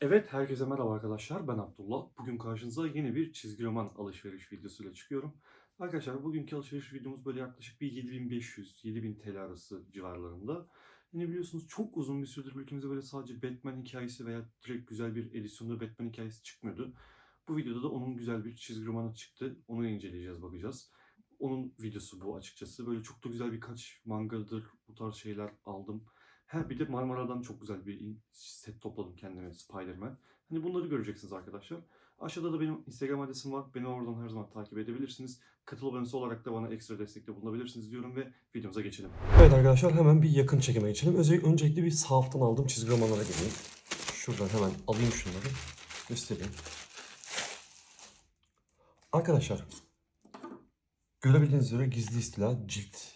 Evet, herkese merhaba arkadaşlar. Ben Abdullah. Bugün karşınıza yeni bir çizgi roman alışveriş videosuyla çıkıyorum. Arkadaşlar bugünkü alışveriş videomuz böyle yaklaşık bir 7500-7000 TL arası civarlarında. Yine biliyorsunuz çok uzun bir süredir ülkemizde böyle sadece Batman hikayesi veya direkt güzel bir edisyonda Batman hikayesi çıkmıyordu. Bu videoda da onun güzel bir çizgi romanı çıktı. Onu inceleyeceğiz, bakacağız. Onun videosu bu açıkçası. Böyle çok da güzel birkaç mangadır bu tarz şeyler aldım. Ha bir de Marmara'dan çok güzel bir set topladım kendime Spider-Man. Hani bunları göreceksiniz arkadaşlar. Aşağıda da benim Instagram adresim var. Beni oradan her zaman takip edebilirsiniz. Katıl abonesi olarak da bana ekstra destekte bulunabilirsiniz diyorum ve videomuza geçelim. Evet arkadaşlar hemen bir yakın çekime geçelim. Özellikle öncelikle bir sahaftan aldığım çizgi romanlara geleyim. Şuradan hemen alayım şunları. Göstereyim. Arkadaşlar görebildiğiniz üzere gizli istila cilt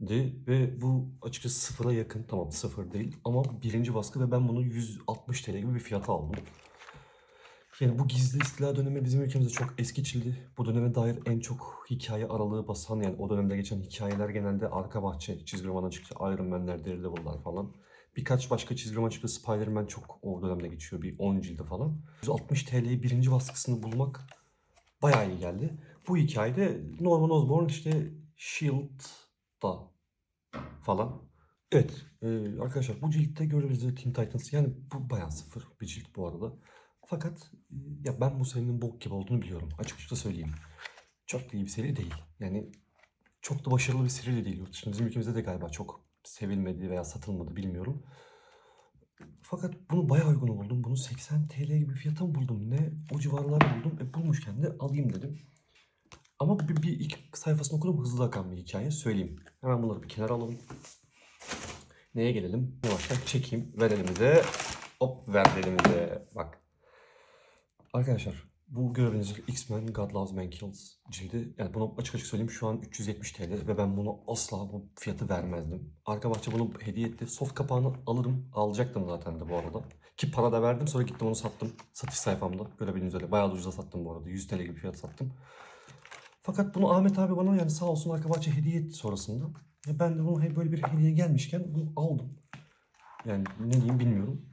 ve bu açıkçası sıfıra yakın. Tamam sıfır değil ama birinci baskı ve ben bunu 160 TL gibi bir fiyata aldım. Yani bu gizli istila dönemi bizim ülkemizde çok eski çildi. Bu döneme dair en çok hikaye aralığı basan yani o dönemde geçen hikayeler genelde arka bahçe çizgi roman çıktı. Iron Man'ler, Daredevil'lar falan. Birkaç başka çizgi roman çıktı. Spider-Man çok o dönemde geçiyor. Bir 10 cildi falan. 160 TL'yi birinci baskısını bulmak bayağı iyi geldi. Bu hikayede Norman Osborn işte S.H.I.E.L.D.'da falan. Evet e, arkadaşlar bu ciltte görebiliriz Teen Titans yani bu bayağı sıfır bir cilt bu arada. Fakat e, ya ben bu serinin bok gibi olduğunu biliyorum açıkça söyleyeyim. Çok da iyi bir seri değil. Yani çok da başarılı bir seri de değil. Yurt dışında bizim ülkemizde de galiba çok sevilmedi veya satılmadı bilmiyorum. Fakat bunu bayağı uygun buldum. Bunu 80 TL gibi fiyata mı buldum ne? O civarlarda buldum. E bulmuşken de alayım dedim. Ama bir, bir ilk sayfasını okudum hızlı akan bir hikaye söyleyeyim. Hemen bunları bir kenara alalım. Neye gelelim? Yavaştan çekeyim. Ver elimize. Hop ver elimize. Bak. Arkadaşlar bu üzere X-Men God Loves Man Kills cildi. Yani bunu açık açık söyleyeyim şu an 370 TL ve ben bunu asla bu fiyatı vermezdim. Arka bahçe bunu hediye etti. Soft kapağını alırım. Alacaktım zaten de bu arada. Ki para da verdim sonra gittim onu sattım. Satış sayfamda. Görebildiğiniz üzere bayağı da ucuza sattım bu arada. 100 TL gibi fiyat sattım. Fakat bunu Ahmet abi bana yani sağ olsun arka bahçe hediye etti sonrasında. Ya ben de bunu böyle bir hediye gelmişken bunu aldım. Yani ne diyeyim bilmiyorum.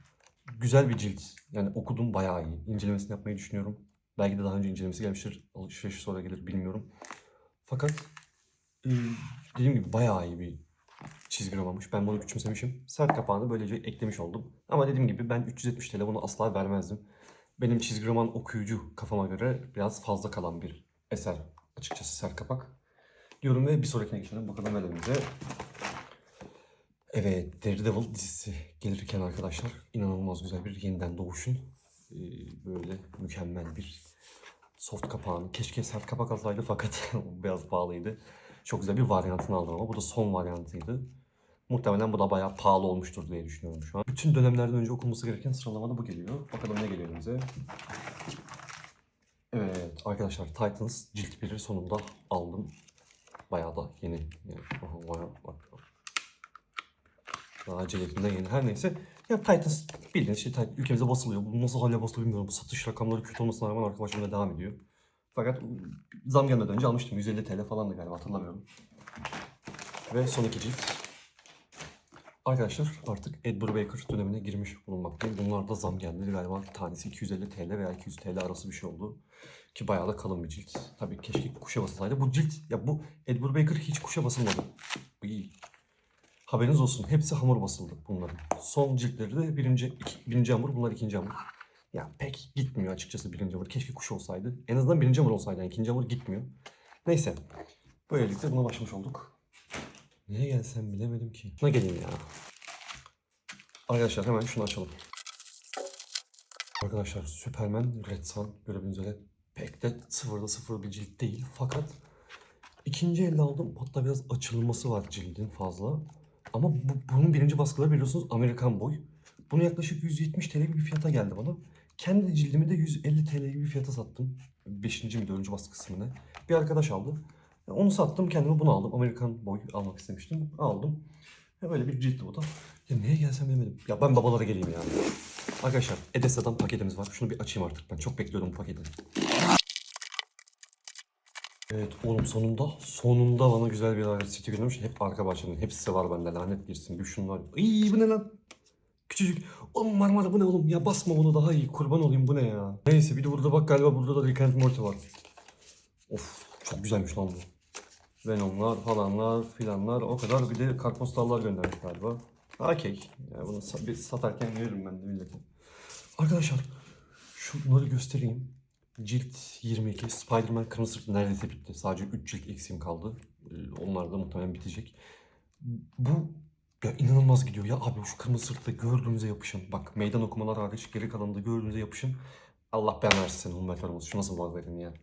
Güzel bir cilt. Yani okudum bayağı iyi. İncelemesini yapmayı düşünüyorum. Belki de daha önce incelemesi gelmiştir. Alışveriş sonra gelir bilmiyorum. Fakat e, dediğim gibi bayağı iyi bir çizgi romanmış. Ben bunu küçümsemişim. Sert kapağını böylece eklemiş oldum. Ama dediğim gibi ben 370 TL bunu asla vermezdim. Benim çizgi roman okuyucu kafama göre biraz fazla kalan bir eser açıkçası sert kapak. Diyorum ve bir sonrakine geçelim. Bakalım elimize. Evet, Daredevil dizisi gelirken arkadaşlar inanılmaz güzel bir yeniden doğuşun e, böyle mükemmel bir soft kapağını. Keşke sert kapak alsaydı fakat biraz pahalıydı. Çok güzel bir varyantını aldım ama bu da son varyantıydı. Muhtemelen bu da bayağı pahalı olmuştur diye düşünüyorum şu an. Bütün dönemlerden önce okunması gereken sıralamada bu geliyor. Bakalım ne geliyor bize. Evet arkadaşlar Titans cilt 1'i sonunda aldım. Bayağı da yeni. Aha, bayağı, bak. Daha aceletinden yeni. Her neyse. Ya Titans bildiğiniz şey Titan, ülkemize basılıyor. Bu nasıl hale basılıyor bilmiyorum. Bu satış rakamları kötü olmasına rağmen arka başımda devam ediyor. Fakat zam gelmeden önce almıştım. 150 TL falan da galiba hatırlamıyorum. Ve son iki cilt. Arkadaşlar artık Ed Brubaker dönemine girmiş bulunmaktayım. Bunlar da zam geldi galiba. Tanesi 250 TL veya 200 TL arası bir şey oldu. Ki bayağı da kalın bir cilt. Tabii keşke kuşa basılsaydı. Bu cilt, ya bu Ed Brubaker hiç kuşa basılmadı. Bu iyi. Haberiniz olsun. Hepsi hamur basıldı bunların. Son ciltleri de birinci, iki, birinci hamur, bunlar ikinci hamur. Ya pek gitmiyor açıkçası birinci hamur. Keşke kuş olsaydı. En azından birinci hamur olsaydı. Yani ikinci hamur gitmiyor. Neyse. Böylelikle buna başlamış olduk. Neye gelsem bilemedim ki. Şuna geleyim ya. Arkadaşlar hemen şunu açalım. Arkadaşlar Superman Red Sun görebildiğiniz üzere pek de sıfırda sıfır bir cilt değil. Fakat ikinci elde aldım. Hatta biraz açılması var cildin fazla. Ama bu, bunun birinci baskıları biliyorsunuz Amerikan boy. Bunu yaklaşık 170 TL gibi bir fiyata geldi bana. Kendi cildimi de 150 TL gibi bir fiyata sattım. Beşinci mi dördüncü baskısı mı? Bir arkadaş aldı. Onu sattım kendime bunu aldım. Amerikan boy almak istemiştim. Aldım. Ve böyle bir ciltti bu da. Ya neye gelsem bilemedim. Ya ben babalara geleyim ya. Arkadaşlar Edessa'dan paketimiz var. Şunu bir açayım artık. Ben çok bekliyordum bu paketi. Evet oğlum sonunda sonunda bana güzel bir adet city göndermiş. Hep arka bahçenin. Hepsi var bende lanet girsin. Bir şunlar. İyi bu ne lan? Küçücük. Oğlum Marmara bu ne oğlum? Ya basma bunu daha iyi. Kurban olayım bu ne ya? Neyse bir de burada bak galiba burada da Rick and Morty var. Of çok güzelmiş lan bu. Venomlar falanlar filanlar o kadar bir de kartpostallar göndermiş galiba. Okey. Yani bunu sa- bir satarken veririm ben de millete. Arkadaşlar şunları göstereyim. Cilt 22 Spider-Man Kırmızı Sırt neredeyse bitti. Sadece 3 cilt eksiğim kaldı. Ee, Onlar da muhtemelen bitecek. Bu ya inanılmaz gidiyor ya abi şu kırmızı sırtta gördüğünüze yapışın. Bak meydan okumalar hariç geri kalanında gördüğünüze yapışın. Allah belanı versin Ramos. Şu nasıl var verin ya.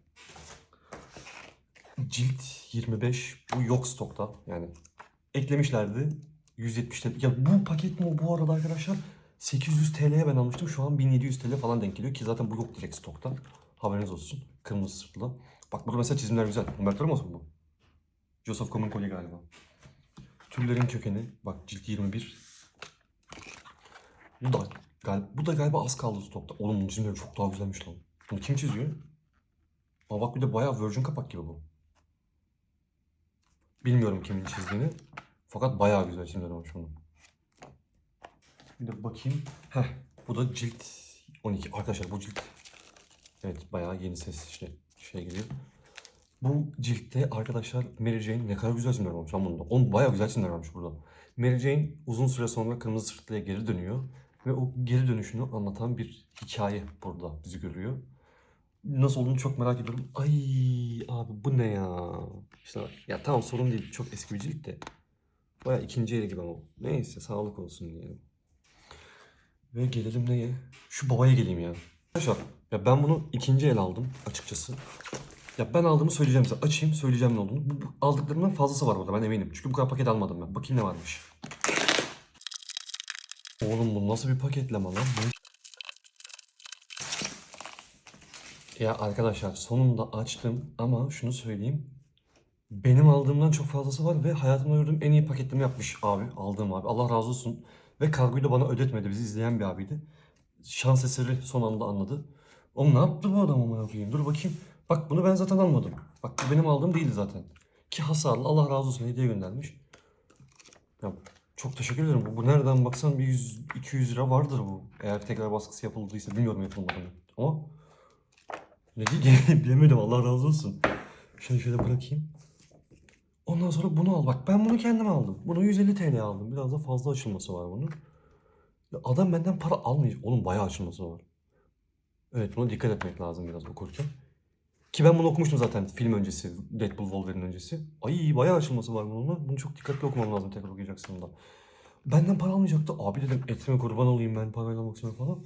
Cilt 25 bu yok stokta yani. Eklemişlerdi 170 TL. Ya bu paket mi bu arada arkadaşlar? 800 TL'ye ben almıştım. Şu an 1700 TL falan denk geliyor ki zaten bu yok direkt stokta. Haberiniz olsun. Kırmızı sırtlı. Bak burada mesela çizimler güzel. Humberto Ramos bu? Joseph Comincoli galiba. Türlerin kökeni. Bak cilt 21. Bu da, gal bu da galiba az kaldı stokta. Oğlum bu çizimleri çok daha güzelmiş lan. Bunu kim çiziyor? Ama bak bir de bayağı Virgin kapak gibi bu. Bilmiyorum kimin çizdiğini. Fakat bayağı güzel çizimler olmuş bunun. Bir de bakayım. Heh, bu da cilt 12. Arkadaşlar bu cilt Evet bayağı yeni ses işte şey geliyor. Bu ciltte arkadaşlar Mary Jane ne kadar güzel çizimler olmuş lan bunda. Onun bayağı güzel çizimler varmış burada. Mary Jane uzun süre sonra kırmızı sırtlıya geri dönüyor. Ve o geri dönüşünü anlatan bir hikaye burada bizi görüyor. Nasıl olduğunu çok merak ediyorum. Ay abi bu ne ya? İşte ya tamam sorun değil. Çok eski bir cilt de. Bayağı ikinci eli gibi ama. Neyse sağlık olsun diyelim. Ve gelelim neye? Şu babaya geleyim ya. Arkadaşlar ya ben bunu ikinci el aldım açıkçası. Ya ben aldığımı söyleyeceğim size. Açayım söyleyeceğim ne olduğunu. Bu, bu aldıklarımdan fazlası var burada ben eminim. Çünkü bu kadar paket almadım ben. Bakayım ne varmış. Oğlum bu nasıl bir paketleme lan? Bu... Ya arkadaşlar sonunda açtım ama şunu söyleyeyim. Benim aldığımdan çok fazlası var ve hayatımda gördüğüm en iyi paketleme yapmış abi. Aldığım abi. Allah razı olsun. Ve kargoyu da bana ödetmedi. Bizi izleyen bir abiydi. Şans eseri son anda anladı. Oğlum ne yaptı bu adam ama koyayım? Dur bakayım. Bak bunu ben zaten almadım. Bak bu benim aldığım değildi zaten. Ki hasarlı. Allah razı olsun hediye göndermiş. Ya çok teşekkür ederim. Bu, bu nereden baksan bir 100, 200 lira vardır bu. Eğer tekrar baskısı yapıldıysa bilmiyorum yapılmadığını. Ama diyeyim bilemedim Allah razı olsun. Şunu şöyle bırakayım. Ondan sonra bunu al. Bak ben bunu kendim aldım. Bunu 150 TL aldım. Biraz da fazla açılması var bunun. Ya adam benden para almayacak. Oğlum bayağı açılması var. Evet buna dikkat etmek lazım biraz okurken. Ki ben bunu okumuştum zaten film öncesi. Deadpool Wolverine öncesi. Ay bayağı açılması var bunun. Bunu çok dikkatli okumam lazım tekrar okuyacaksın da. Benden para almayacaktı. Abi dedim etime kurban olayım ben parayla almak falan.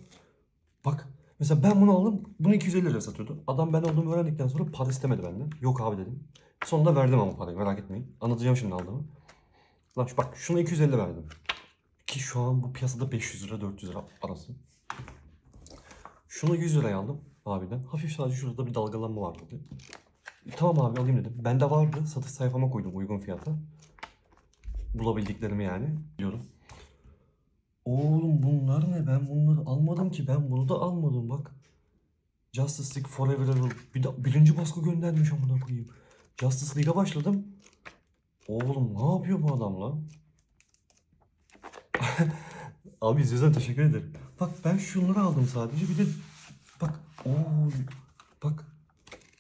Bak mesela ben bunu aldım. Bunu 250 lira satıyordu. Adam ben olduğumu öğrendikten sonra para istemedi benden. Yok abi dedim. Sonunda verdim ama parayı merak etmeyin. Anlatacağım şimdi aldığımı. Lan bak şuna 250 verdim. Ki şu an bu piyasada 500 lira 400 lira arası. Şunu 100 liraya aldım abiden. Hafif sadece şurada bir dalgalanma var dedi. Tamam abi alayım dedim. Bende vardı. Satış sayfama koydum uygun fiyata. Bulabildiklerimi yani. Biliyorum. Oğlum bunlar ne? Ben bunları almadım ki. Ben bunu da almadım bak. Justice League Forever Evil. Bir de birinci baskı göndermiş amına koyayım. Justice League'a başladım. Oğlum ne yapıyor bu adam lan? Abi izliyorsan teşekkür ederim. Bak ben şunları aldım sadece. Bir de bak ooo bak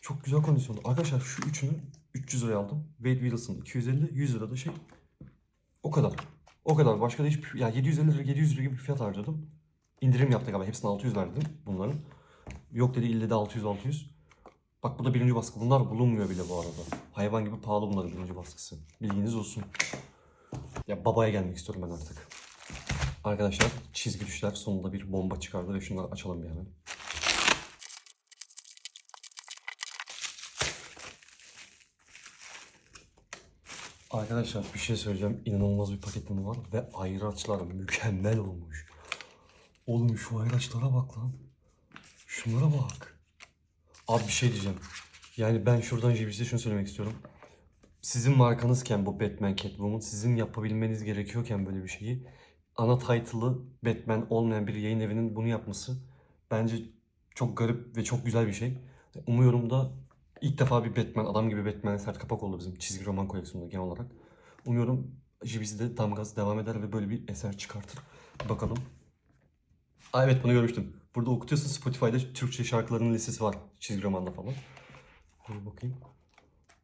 çok güzel kondisyonda. Arkadaşlar şu üçünü 300 liraya aldım. Wade Wilson 250, 100 lira da şey. O kadar. O kadar. Başka da hiç ya 750 lira 700 lira gibi bir fiyat harcadım. İndirim yaptık ama hepsine 600 verdim bunların. Yok dedi ille de 600 600. Bak bu da birinci baskı. Bunlar bulunmuyor bile bu arada. Hayvan gibi pahalı bunların birinci baskısı. Bilginiz olsun. Ya babaya gelmek istiyorum ben artık. Arkadaşlar çizgi düşler sonunda bir bomba çıkardı ve şunları açalım bir Arkadaşlar bir şey söyleyeceğim. İnanılmaz bir paketim var ve ayraçlar mükemmel olmuş. Oğlum şu ayraçlara bak lan. Şunlara bak. Abi bir şey diyeceğim. Yani ben şuradan JBC'de şunu söylemek istiyorum. Sizin markanızken bu Batman Catwoman sizin yapabilmeniz gerekiyorken böyle bir şeyi ana title'ı Batman olmayan bir yayın evinin bunu yapması bence çok garip ve çok güzel bir şey. Umuyorum da ilk defa bir Batman, adam gibi Batman sert kapak oldu bizim çizgi roman koleksiyonunda genel olarak. Umuyorum JBC'de damgası devam eder ve böyle bir eser çıkartır. Bakalım. Aa, evet bunu görmüştüm. Burada okutuyorsun Spotify'da Türkçe şarkıların listesi var. Çizgi romanla falan. Dur bakayım.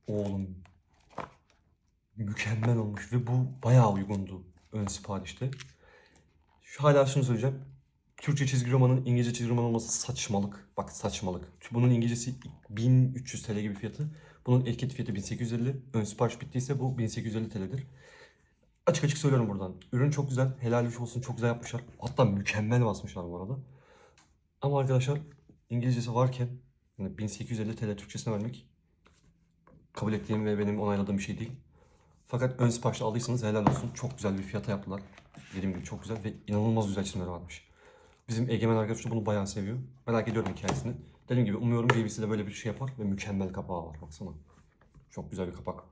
Oğlum. Mükemmel olmuş ve bu bayağı uygundu ön siparişte. Şu hala şunu söyleyeceğim. Türkçe çizgi romanın İngilizce çizgi roman olması saçmalık. Bak saçmalık. Bunun İngilizcesi 1300 TL gibi fiyatı. Bunun etiket fiyatı 1850. Ön sipariş bittiyse bu 1850 TL'dir. Açık açık söylüyorum buradan. Ürün çok güzel. Helal hoş olsun. Çok güzel yapmışlar. Hatta mükemmel basmışlar bu arada. Ama arkadaşlar İngilizcesi varken yani 1850 TL Türkçesine vermek kabul ettiğim ve benim onayladığım bir şey değil. Fakat ön siparişte aldıysanız helal olsun. Çok güzel bir fiyata yaptılar. Dediğim gibi çok güzel ve inanılmaz güzel çizimleri varmış. Bizim Egemen arkadaş da bunu bayağı seviyor. Merak ediyorum hikayesini. Dediğim gibi umuyorum JVC de böyle bir şey yapar ve mükemmel kapağı var. Baksana. Çok güzel bir kapak.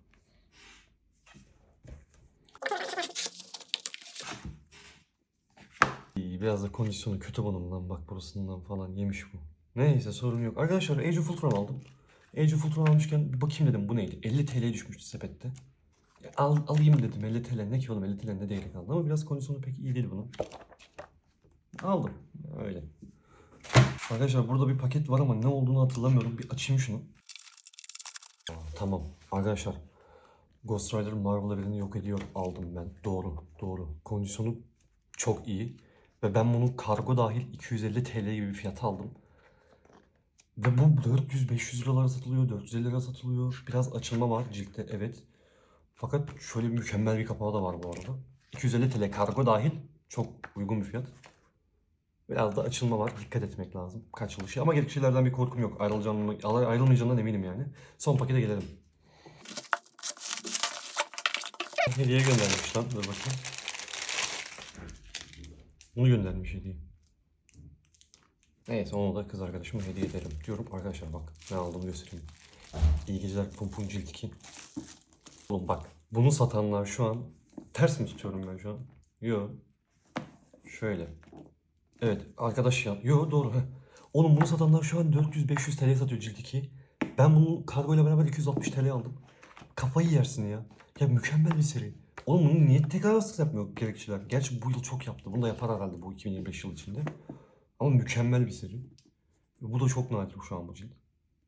Biraz da kondisyonu kötü bunun lan bak burasından falan yemiş bu. Neyse sorun yok. Arkadaşlar Age of Ultron aldım. Age of Ultron almışken bir bakayım dedim bu neydi? 50 TL düşmüştü sepette. Al, alayım dedim 50 TL ne ki oğlum 50 TL ne değeri kaldı ama biraz kondisyonu pek iyi değil bunun. Aldım öyle. Arkadaşlar burada bir paket var ama ne olduğunu hatırlamıyorum. Bir açayım şunu. Tamam arkadaşlar. Ghost Rider Marvel evreni yok ediyor aldım ben. Doğru doğru. Kondisyonu çok iyi. Ve ben bunu kargo dahil 250 TL gibi bir fiyata aldım. Ve bu 400-500 liralara satılıyor, 450 lira satılıyor. Biraz açılma var ciltte evet. Fakat şöyle bir mükemmel bir kapağı da var bu arada. 250 TL kargo dahil çok uygun bir fiyat. Biraz da açılma var. Dikkat etmek lazım. Kaçılışı. Ama gerekli şeylerden bir korkum yok. Ayrılacağım, ayrılmayacağından eminim yani. Son pakete gelelim. Hediye göndermiş lan. Dur bakayım. Bunu göndermiş hediye. Neyse onu da kız arkadaşıma hediye ederim diyorum. Arkadaşlar bak ne aldığımı göstereyim. İyi geceler Pumpun Cilt 2. Oğlum bak bunu satanlar şu an ters mi tutuyorum ben şu an? Yo. Şöyle. Evet arkadaş ya. Yo doğru. Heh. Oğlum bunu satanlar şu an 400-500 TL satıyor Cilt 2. Ben bunu kargoyla beraber 260 TL aldım. Kafayı yersin ya. Ya mükemmel bir seri. Oğlum bunu niye tekrar baskısı yapmıyor gerekçiler? Gerçi bu yıl çok yaptı. Bunu da yapar herhalde bu 2025 yıl içinde. Ama mükemmel bir seri. Bu da çok nadir şu an bu cilt.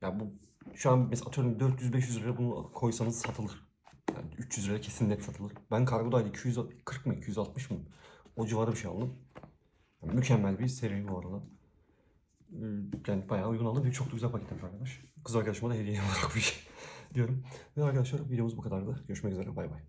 Ya bu şu an mesela atıyorum 400-500 lira bunu koysanız satılır. Yani 300 lira kesin net satılır. Ben kargodaydı 240 mı 260 mı? O civarı bir şey aldım. Mükemmel bir seri bu arada. Ee, Yani bayağı uygun aldım ve çok da güzel paketlemiş arkadaş. Kız arkadaşıma da hediye olarak bir şey diyorum. Ve arkadaşlar videomuz bu kadardı. Görüşmek üzere bay bay.